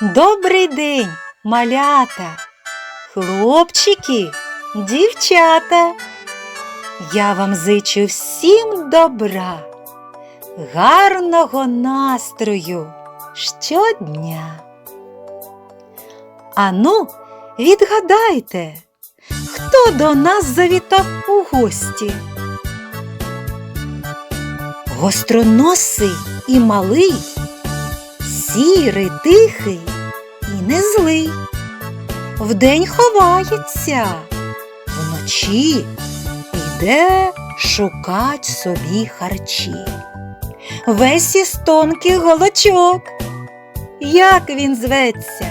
Добрий день, малята, хлопчики, дівчата. Я вам зичу всім добра, гарного настрою щодня. Ану, відгадайте, хто до нас завітав у гості? Гостроносий і малий, сірий, тихий і не злий. Вдень ховається, вночі йде шукать собі харчі. Весь із тонких голочок. Як він зветься?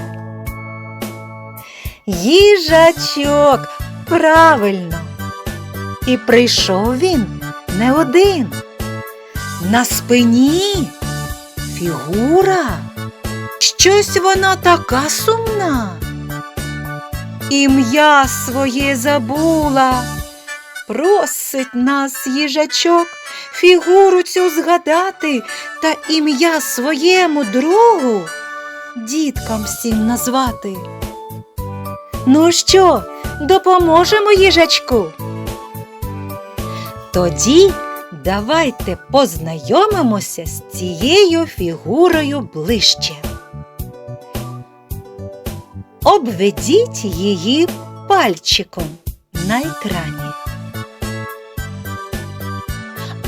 Їжачок, правильно. І прийшов він не один. На спині фігура. Щось вона така сумна. Ім'я своє забула. Просить нас їжачок фігуру цю згадати та ім'я своєму другу діткам всім назвати. Ну що, допоможемо їжачку? Тоді давайте познайомимося з цією фігурою ближче. Обведіть її пальчиком на екрані.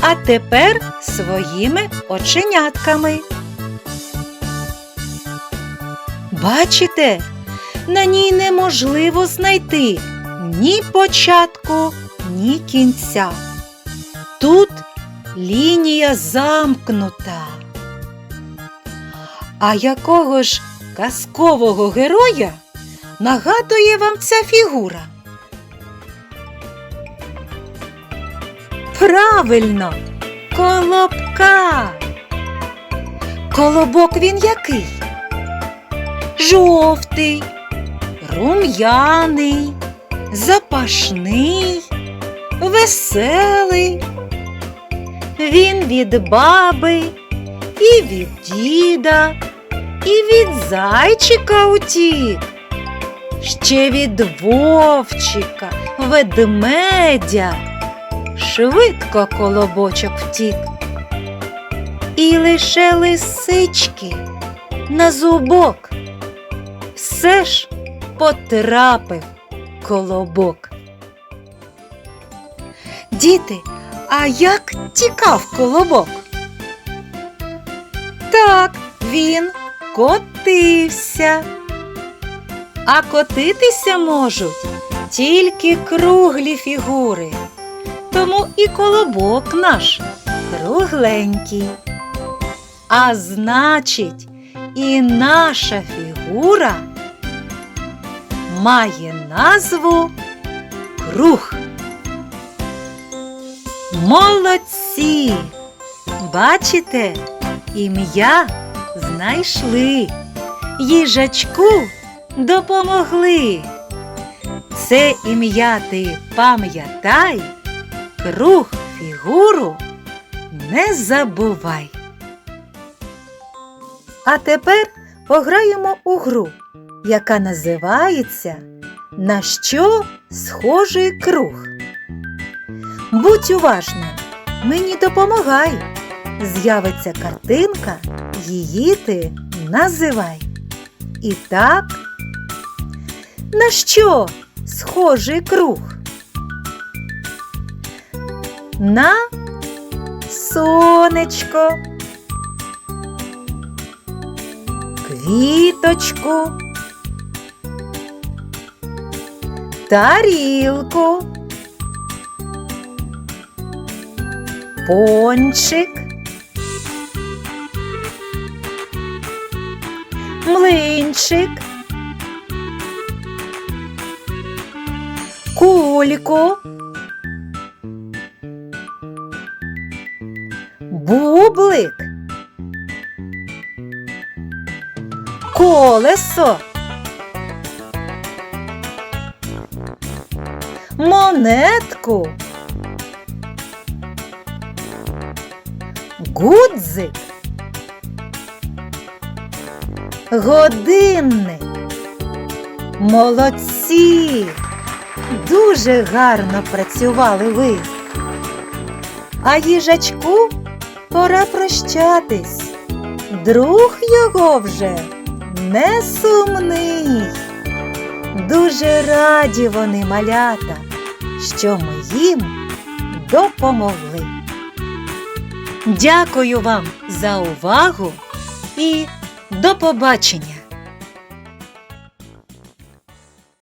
А тепер своїми оченятками. Бачите, на ній неможливо знайти ні початку, ні кінця. Тут лінія замкнута. А якого ж казкового героя нагадує вам ця фігура? Правильно, колобка. Колобок він який? Жовтий, рум'яний, запашний, веселий. Він від баби, і від діда, і від зайчика утік, ще від вовчика, ведмедя. Швидко колобочок втік. І лише лисички на зубок. Все ж потрапив колобок. Діти, а як тікав колобок? Так, він котився. А котитися можуть тільки круглі фігури. Тому і колобок наш кругленький. А значить, і наша фігура має назву круг. Молодці! Бачите, ім'я знайшли, їжачку допомогли. Це ім'я ти пам'ятай, круг фігуру не забувай. А тепер пограємо у гру, яка називається На що схожий круг. Будь уважна, мені допомагай. З'явиться картинка, її ти називай. І так, на що схожий круг? На сонечко, квіточку, тарілку, пончик, млинчик, кульку, бублик, колесо, монетку, гудзик, годинник. Молодці! Дуже гарно працювали ви. А їжачку пора прощатись. Друг його вже не сумний. Дуже раді вони, малята, що ми їм допомогли. Дякую вам за увагу і до побачення!